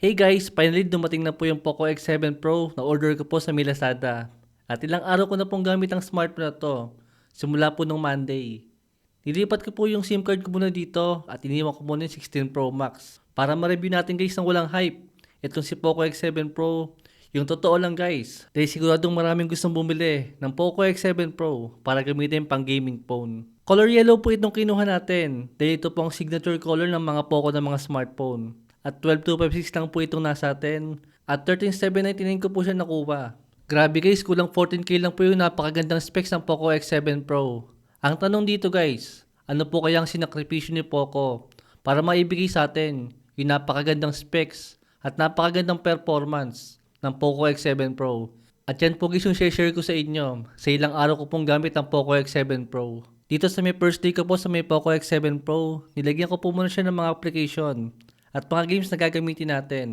Hey guys, finally dumating na po yung Poco X7 Pro na order ko po sa may Lazada. At ilang araw ko na pong gamit ang smartphone na to. Simula po nung Monday. Nilipat ko po yung SIM card ko muna dito at iniwan ko muna yung 16 Pro Max. Para ma-review natin guys ng walang hype. Itong si Poco X7 Pro, yung totoo lang guys. Dahil siguradong maraming gustong bumili ng Poco X7 Pro para gamitin pang gaming phone. Color yellow po itong kinuha natin. Dahil ito po ang signature color ng mga Poco ng mga smartphone. At 12256 lang po itong nasa atin. At 13799 ko po siya nakuha. Grabe guys, kulang 14k lang po yung napakagandang specs ng Poco X7 Pro. Ang tanong dito guys, ano po kaya ang sinakripisyo ni Poco para maibigay sa atin yung napakagandang specs at napakagandang performance ng Poco X7 Pro. At yan po guys yung share ko sa inyo sa ilang araw ko pong gamit ang Poco X7 Pro. Dito sa may first day ko po sa may Poco X7 Pro, nilagyan ko po muna siya ng mga application at mga games na gagamitin natin.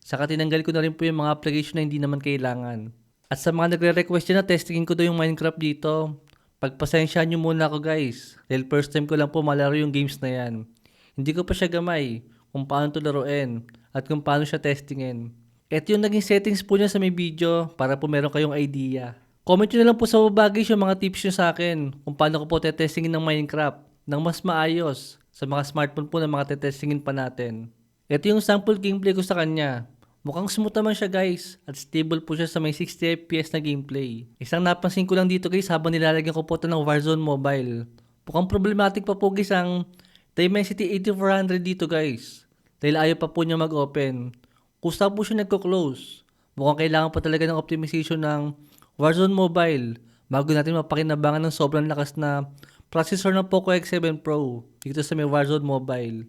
Saka tinanggal ko na rin po yung mga application na hindi naman kailangan. At sa mga nagre-request na testingin ko daw yung Minecraft dito, pagpasensya nyo muna ako guys. Dahil first time ko lang po malaro yung games na yan. Hindi ko pa siya gamay kung paano to laruin at kung paano siya testingin. Ito yung naging settings po niya sa may video para po meron kayong idea. Comment nyo na lang po sa baba guys yung mga tips nyo sa akin kung paano ko po tetestingin ng Minecraft ng mas maayos sa mga smartphone po na mga tetestingin pa natin. Ito yung sample gameplay ko sa kanya. Mukhang smooth naman siya guys at stable po siya sa may 60 fps na gameplay. Isang napansin ko lang dito guys habang nilalagyan ko po ito ng Warzone Mobile. Mukhang problematic pa po guys ang Dimensity 8400 dito guys. Dahil ayaw pa po niya mag-open. Kusta po siya nagko-close. Mukhang kailangan pa talaga ng optimization ng Warzone Mobile bago natin mapakinabangan ng sobrang lakas na processor ng Poco X7 Pro dito sa may Warzone Mobile.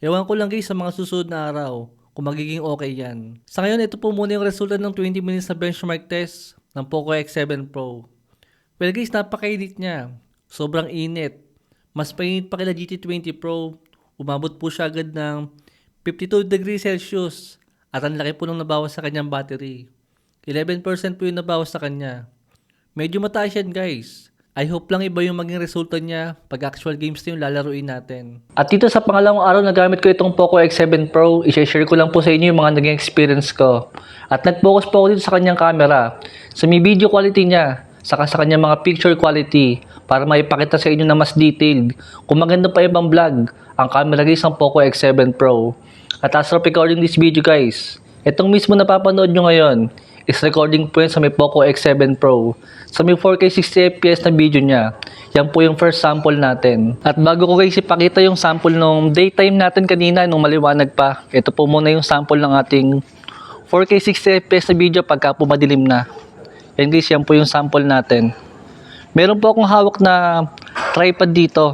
Ewan ko lang guys sa mga susunod na araw kung magiging okay yan. Sa ngayon, ito po muna yung resulta ng 20 minutes na benchmark test ng Poco X7 Pro. Well guys, napaka-init niya. Sobrang init. Mas painit pa kila GT20 Pro. Umabot po siya agad ng 52 degrees Celsius. At ang laki po nung nabawas sa kanyang battery. 11% po yung nabawas sa kanya. Medyo mataas yan guys. I hope lang iba yung maging resulta niya pag actual games na yung lalaruin natin. At dito sa pangalawang araw na gamit ko itong Poco X7 Pro, i-share ko lang po sa inyo yung mga naging experience ko. At nag-focus po ako dito sa kanyang camera, sa may video quality niya, saka sa kanyang mga picture quality para maipakita sa inyo na mas detailed. Kung maganda pa ibang vlog, ang camera guys ng Poco X7 Pro. At as of recording this video guys, itong mismo napapanood nyo ngayon is recording po yan sa may Poco X7 Pro. Sa may 4K 60 FPS na video niya. Yan po yung first sample natin. At bago ko guys ipakita yung sample nung daytime natin kanina nung maliwanag pa, ito po muna yung sample ng ating 4K 60 FPS na video pagka po madilim na. Yan guys, yan po yung sample natin. Meron po akong hawak na tripod dito.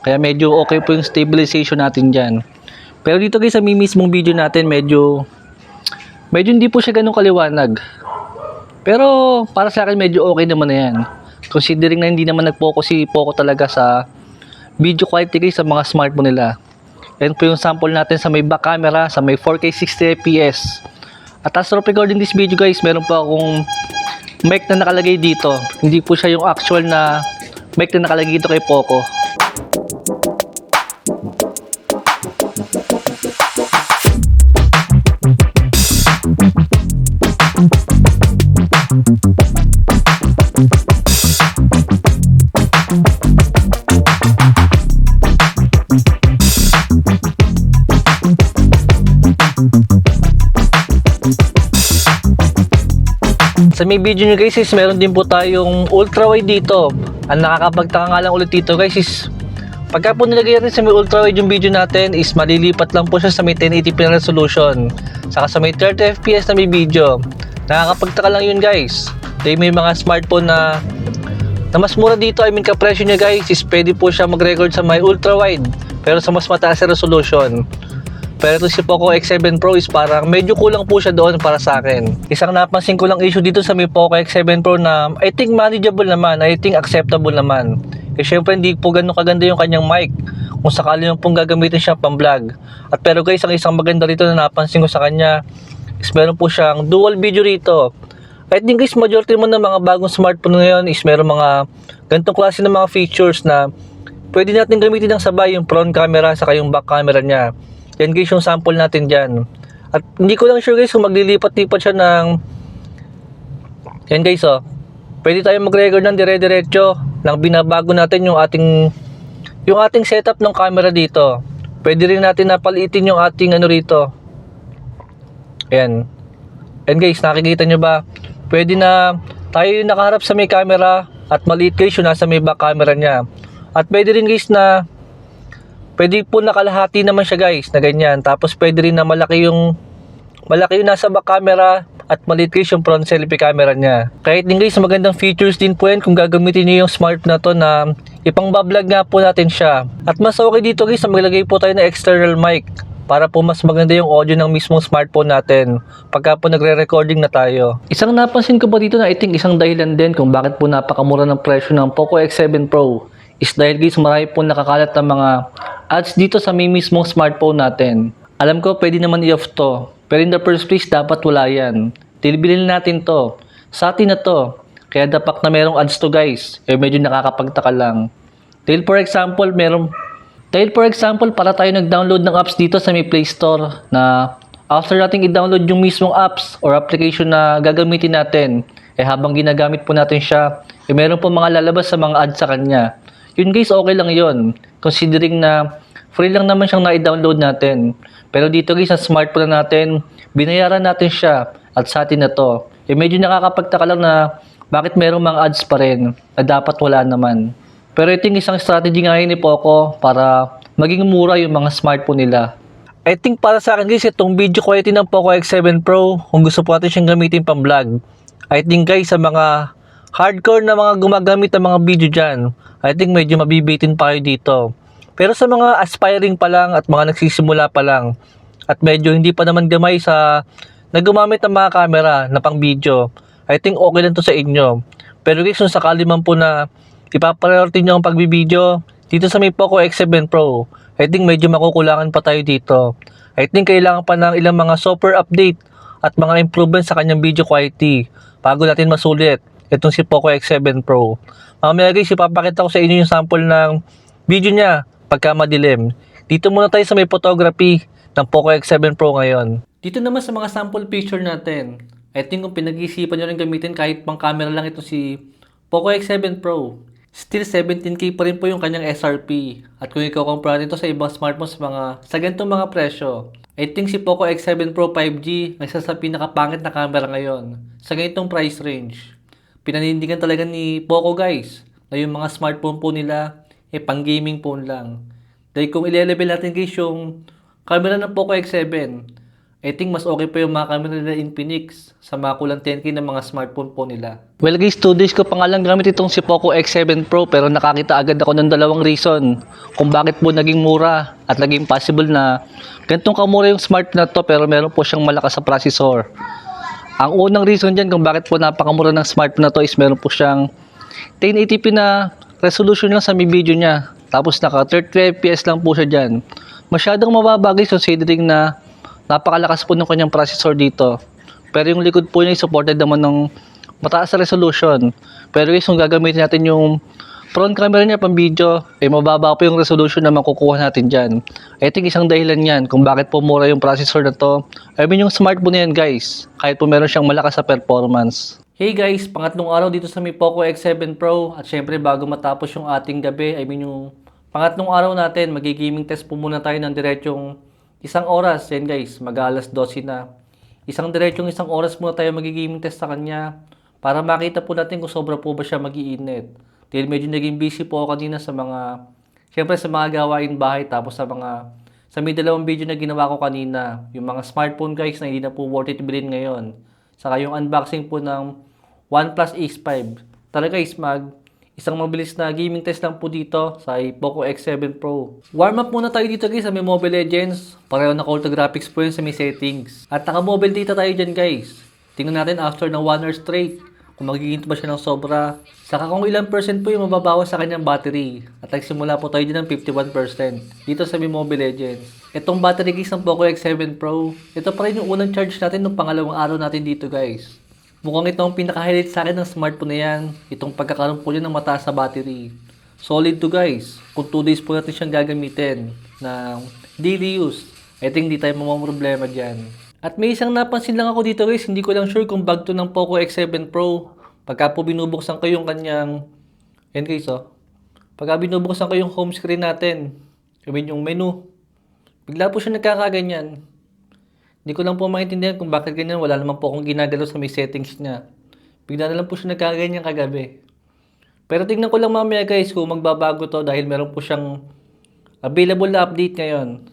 Kaya medyo okay po yung stabilization natin dyan. Pero dito guys, sa mismong video natin, medyo medyo hindi po siya ganun kaliwanag. Pero para sa akin medyo okay naman na yan. Considering na hindi naman nag-focus si Poco talaga sa video quality sa mga smartphone nila. Yan po yung sample natin sa may back camera, sa may 4K 60 fps. At as of recording this video guys, meron po akong mic na nakalagay dito. Hindi po siya yung actual na mic na nakalagay dito kay Poco. Sa may video nyo guys is meron din po tayong ultra wide dito. Ang nakakapagtaka nga lang ulit dito guys is pagka po nilagay natin sa may ultra wide yung video natin is malilipat lang po siya sa may 1080p na resolution. Saka sa may 30 fps na may video. Nakakapagtaka lang yun guys. Dahil may mga smartphone na na mas mura dito, I mean kapresyo niya guys is pwede po siya mag-record sa may ultra wide pero sa mas mataas na resolution. Pero ito si Poco X7 Pro is parang medyo kulang po siya doon para sa akin. Isang napansin ko lang issue dito sa may Poco X7 Pro na I think manageable naman, I think acceptable naman. Eh syempre hindi po ganun kaganda yung kanyang mic kung sakali yung pong gagamitin siya pang vlog. At pero guys, ang isang maganda rito na napansin ko sa kanya is meron po siyang dual video rito. I think guys, majority mo ng mga bagong smartphone ngayon is meron mga ganitong klase ng mga features na pwede natin gamitin ng sabay yung front camera sa yung back camera niya. Yan guys yung sample natin dyan. At hindi ko lang sure guys kung maglilipat-lipat siya ng... Yan guys oh. Pwede tayo mag-record ng dire-diretso nang binabago natin yung ating yung ating setup ng camera dito. Pwede rin natin napalitin yung ating ano rito. Ayan. And guys, nakikita nyo ba? Pwede na tayo yung nakaharap sa may camera at maliit guys yung nasa may back camera niya. At pwede rin guys na pwede po nakalahati naman siya guys na ganyan. Tapos pwede rin na malaki yung malaki yung nasa back camera at maliit yung front selfie camera niya. Kahit din guys magandang features din po yan kung gagamitin niyo yung smart na to na ipang bablog nga po natin siya. At mas okay dito guys na maglagay po tayo ng external mic para po mas maganda yung audio ng mismong smartphone natin pagka po nagre-recording na tayo. Isang napansin ko pa dito na I think isang dahilan din kung bakit po napakamura ng presyo ng Poco X7 Pro is dahil guys marami po nakakalat ng mga ads dito sa may mismong smartphone natin. Alam ko pwede naman i-off to pero in the first place dapat wala yan. Tilbilin natin to. Sa atin na to. Kaya dapat na merong ads to guys. Eh medyo nakakapagtaka lang. Dahil for example, merong dahil for example, para tayo nag-download ng apps dito sa may Play Store na after nating i-download yung mismong apps or application na gagamitin natin, eh habang ginagamit po natin siya, eh meron po mga lalabas sa mga ads sa kanya. Yun guys, okay lang yun. Considering na free lang naman siyang na-download natin. Pero dito guys, sa smartphone na natin, binayaran natin siya at sa atin na to. Eh medyo nakakapagtaka lang na bakit merong mga ads pa rin na dapat wala naman. Pero ito yung isang strategy nga ni Poco para maging mura yung mga smartphone nila. I think para sa akin guys, itong video quality ng Poco X7 Pro, kung gusto po natin siyang gamitin pang vlog, I think guys, sa mga hardcore na mga gumagamit ng mga video dyan, I think medyo mabibitin pa kayo dito. Pero sa mga aspiring pa lang at mga nagsisimula pa lang, at medyo hindi pa naman gamay sa na gumamit ng mga camera na pang video, I think okay lang to sa inyo. Pero guys, kung sakali man po na ipapriority nyo ang pagbibideo, dito sa may Poco X7 Pro, I think medyo makukulangan pa tayo dito. I think kailangan pa ng ilang mga software update at mga improvements sa kanyang video quality bago natin masulit itong si Poco X7 Pro. Mamaya guys, ipapakita ko sa inyo yung sample ng video niya pagka madilim. Dito muna tayo sa may photography ng Poco X7 Pro ngayon. Dito naman sa mga sample picture natin, I think kung pinag-iisipan nyo rin gamitin kahit pang camera lang ito si Poco X7 Pro, still 17k pa rin po yung kanyang SRP. At kung ikaw compare nito sa ibang smartphones mga sa ganitong mga presyo, I think si Poco X7 Pro 5G ang isa sa pinakapangit na camera ngayon sa ganitong price range. Pinanindigan talaga ni Poco guys na yung mga smartphone po nila eh pang gaming phone lang. Dahil kung ile-level natin guys yung camera ng Poco X7, I think mas okay pa yung mga camera nila Infinix sa mga kulang 10k ng mga smartphone po nila. Well guys, 2 days ko pa nga lang gamit itong si Poco X7 Pro pero nakakita agad ako ng dalawang reason kung bakit po naging mura at naging possible na ganitong kamura yung smart na to pero meron po siyang malakas sa processor. Ang unang reason dyan kung bakit po napakamura ng smartphone na to is meron po siyang 1080p na resolution lang sa may video niya. Tapos naka 30 fps lang po siya dyan. Masyadong mababa guys considering na napakalakas po ng kanyang processor dito. Pero yung likod po niya is supported naman ng mataas na resolution. Pero guys, kung gagamitin natin yung front camera niya pang video, eh mababa po yung resolution na makukuha natin dyan. I think isang dahilan yan kung bakit po mura yung processor na to. I mean yung smartphone na yan guys, kahit po meron siyang malakas sa performance. Hey guys, pangatlong araw dito sa Mi Poco X7 Pro at syempre bago matapos yung ating gabi, I mean yung pangatlong araw natin, magigaming test po muna tayo ng diretsong isang oras. Yan guys, mag-alas 12 na. Isang diretsong isang oras muna tayo magigaming test sa kanya para makita po natin kung sobra po ba siya magiinit. Dahil medyo naging busy po ako kanina sa mga, syempre sa mga gawain bahay tapos sa mga, sa may dalawang video na ginawa ko kanina, yung mga smartphone guys na hindi na po worth it bilhin ngayon. Saka yung unboxing po ng OnePlus Ace 5. Talaga guys, mag isang mabilis na gaming test lang po dito sa Poco X7 Pro. Warm up muna tayo dito guys sa may Mobile Legends. Pareho na Call to Graphics po yun sa may settings. At naka-mobile data tayo dyan guys. Tingnan natin after ng 1 hour straight kung magiginto ba siya ng sobra. Saka kung ilang percent po yung mababawas sa kanyang battery. At nagsimula po tayo din ng 51% dito sa Mobile Legends. Itong battery case ng Poco X7 Pro, ito pa rin yung unang charge natin nung pangalawang araw natin dito guys. Mukhang ito ang pinaka-highlight sa akin ng smartphone na yan. Itong pagkakaroon po niya ng mataas sa battery. Solid to guys. Kung 2 days po natin siyang gagamitin na daily use, I think di tayo mamamroblema dyan. At may isang napansin lang ako dito guys, hindi ko lang sure kung bag to ng Poco X7 Pro. Pagka po binubuksan ko yung kanyang, yan guys oh. Pagka binubuksan ko yung home screen natin, I mean yung menu, bigla po siya nagkakaganyan. Hindi ko lang po maintindihan kung bakit ganyan, wala naman po akong ginagalaw sa may settings niya. Bigla na lang po siya nagkakaganyan kagabi. Pero tingnan ko lang mamaya guys kung magbabago to dahil meron po siyang available na update ngayon.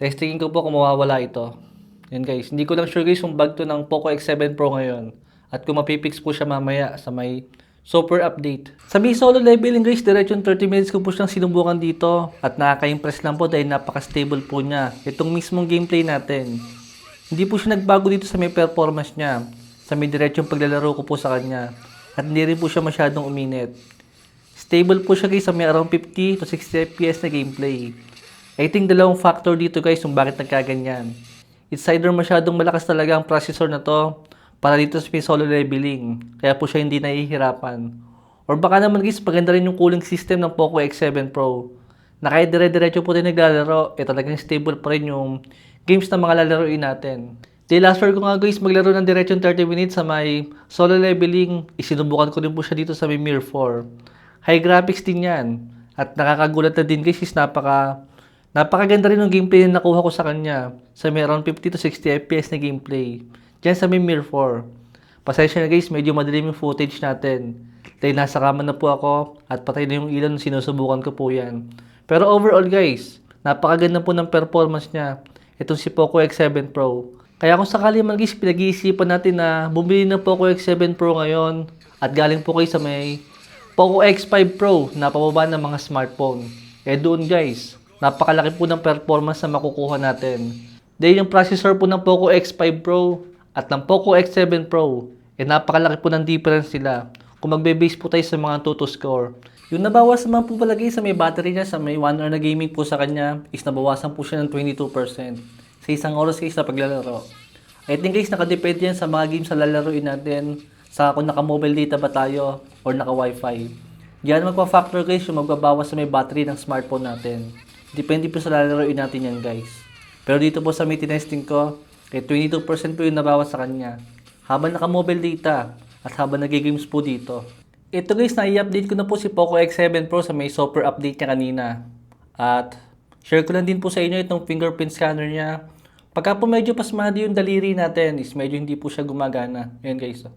Testingin ko po kung mawawala ito. Yan guys, hindi ko lang sure guys kung bag to ng Poco X7 Pro ngayon. At kung mapipix po siya mamaya sa may super update. Sa may solo leveling guys, diretso 30 minutes ko po siyang sinubukan dito. At nakaka-impress lang po dahil napaka-stable po niya. Itong mismong gameplay natin. Hindi po siya nagbago dito sa may performance niya. Sa may diretsong paglalaro ko po sa kanya. At hindi rin po siya masyadong uminit. Stable po siya guys sa may around 50 to 60 FPS na gameplay. I think dalawang factor dito guys kung bakit nagkaganyan. It's either masyadong malakas talaga ang processor na to para dito sa solo leveling. Kaya po siya hindi nahihirapan. Or baka naman guys, maganda rin yung cooling system ng Poco X7 Pro. Na kahit dire-diretso po tayo naglalaro, eh talagang stable pa rin yung games na mga lalaroin natin. Di last year ko nga guys maglaro ng diretso 30 minutes sa may solo leveling. Isinubukan ko din po siya dito sa may Mir 4. High graphics din yan. At nakakagulat na din guys is napaka Napakaganda rin ng gameplay na nakuha ko sa kanya sa may around 50 to 60 FPS na gameplay. Diyan sa may Mir 4. Pasensya na guys, medyo madilim yung footage natin. Dahil nasa kama na po ako at patay na yung ilaw na sinusubukan ko po yan. Pero overall guys, napakaganda po ng performance niya. Itong si Poco X7 Pro. Kaya kung sakali man guys, pinag-iisipan natin na bumili ng Poco X7 Pro ngayon at galing po kayo sa may Poco X5 Pro na pababa ng mga smartphone. Eh doon guys, napakalaki po ng performance na makukuha natin. Dahil yung processor po ng Poco X5 Pro at ng Poco X7 Pro, eh napakalaki po ng difference nila kung magbe-base po tayo sa mga Tuto score. Yung nabawas naman po palagi sa may battery niya, sa may 1 hour na gaming po sa kanya, is nabawasan po siya ng 22% sa isang oras guys sa paglalaro. I think guys, nakadepende yan sa mga games na lalaroin natin, sa kung naka-mobile data ba tayo or naka-wifi. Diyan magpa-factor guys yung magbabawas sa may battery ng smartphone natin. Depende po sa lalaroin natin yan guys. Pero dito po sa may tinesting ko, eh 22% po yung nabawas sa kanya. Habang naka-mobile data at habang nag-games po dito. Ito guys, na-i-update ko na po si Poco X7 Pro sa may software update niya kanina. At share ko lang din po sa inyo itong fingerprint scanner niya. Pagka po medyo pasmado yung daliri natin, is medyo hindi po siya gumagana. Ayan guys. Oh.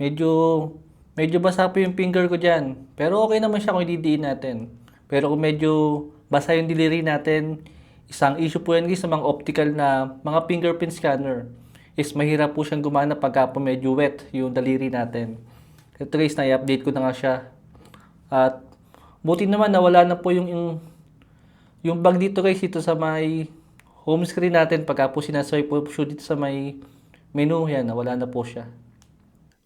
Medyo, medyo basa po yung finger ko dyan. Pero okay naman siya kung ididiin natin. Pero kung medyo basa yung daliri natin, isang issue po yan guys sa mga optical na mga fingerprint scanner. Is mahirap po siyang gumana pagka po medyo wet yung daliri natin. Ito guys, na-update ko na nga siya. At buti naman nawala na po yung, yung yung bag dito guys dito sa may home screen natin pagka po sinaswipe po siya dito sa may menu yan nawala na po siya.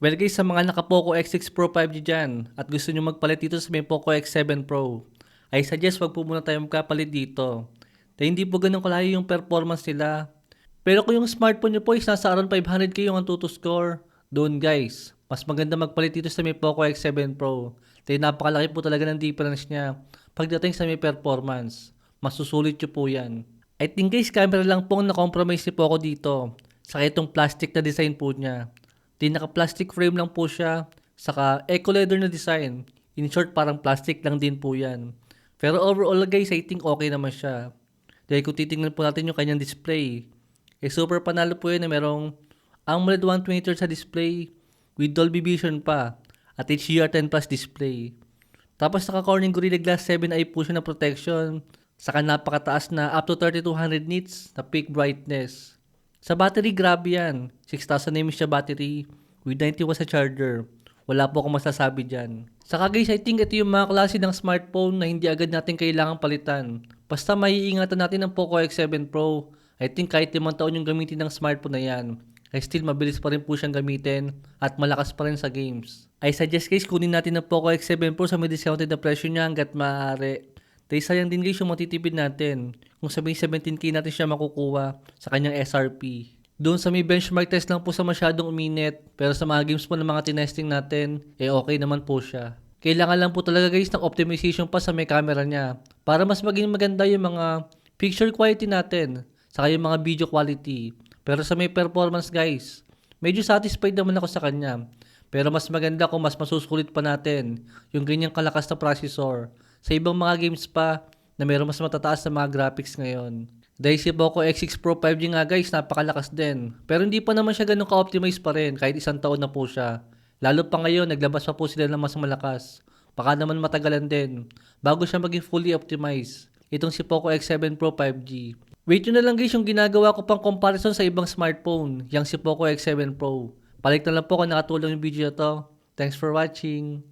Well guys, sa mga naka Poco X6 Pro 5G dyan at gusto nyo magpalit dito sa may Poco X7 Pro, I suggest wag po muna tayo magkapalit dito. Dahil hindi po ganun kalayo yung performance nila. Pero kung yung smartphone nyo po is nasa around 500k yung Antutu score, doon guys, mas maganda magpalit dito sa may Poco X7 Pro. Dahil napakalaki po talaga ng difference niya pagdating sa may performance. Masusulit nyo po yan. I think guys, camera lang po ang na-compromise ni Poco dito. Saka itong plastic na design po niya. Di naka-plastic frame lang po siya. Saka eco leather na design. In short, parang plastic lang din po yan. Pero overall guys, I think okay naman siya. Dahil kung titingnan po natin yung kanyang display, eh super panalo po yun na merong AMOLED 120 Hz sa display with Dolby Vision pa at HDR10 Plus display. Tapos naka Corning Gorilla Glass 7i po siya na protection saka napakataas na up to 3200 nits na peak brightness. Sa battery, grabe yan. 6,000 mAh siya battery with 90 watts sa charger. Wala po akong masasabi dyan. Saka guys, I think ito yung mga klase ng smartphone na hindi agad natin kailangang palitan. Basta maiingatan natin ng Poco X7 Pro. I think kahit limang taon yung gamitin ng smartphone na yan, ay still mabilis pa rin po siyang gamitin at malakas pa rin sa games. I suggest guys kunin natin ng Poco X7 Pro sa may discounted na presyo niya hanggat maaari. Dahil sayang din guys yung matitipid natin kung sabihin 17k natin siya makukuha sa kanyang SRP. Doon sa may benchmark test lang po sa masyadong uminit, pero sa mga games po ng mga tinesting natin, eh okay naman po siya. Kailangan lang po talaga guys ng optimization pa sa may camera niya para mas maging maganda yung mga picture quality natin saka yung mga video quality. Pero sa may performance guys, medyo satisfied naman ako sa kanya. Pero mas maganda kung mas masusulit pa natin yung ganyang kalakas na processor sa ibang mga games pa na meron mas matataas na mga graphics ngayon. Dahil si Poco X6 Pro 5G nga guys, napakalakas din. Pero hindi pa naman siya ganun ka-optimize pa rin kahit isang taon na po siya. Lalo pa ngayon, naglabas pa po sila ng mas malakas. Baka naman matagalan din bago siya maging fully optimized. Itong si Poco X7 Pro 5G. Wait na lang guys yung ginagawa ko pang comparison sa ibang smartphone, yung si Poco X7 Pro. Balik na lang po kung nakatulong yung video to. Thanks for watching.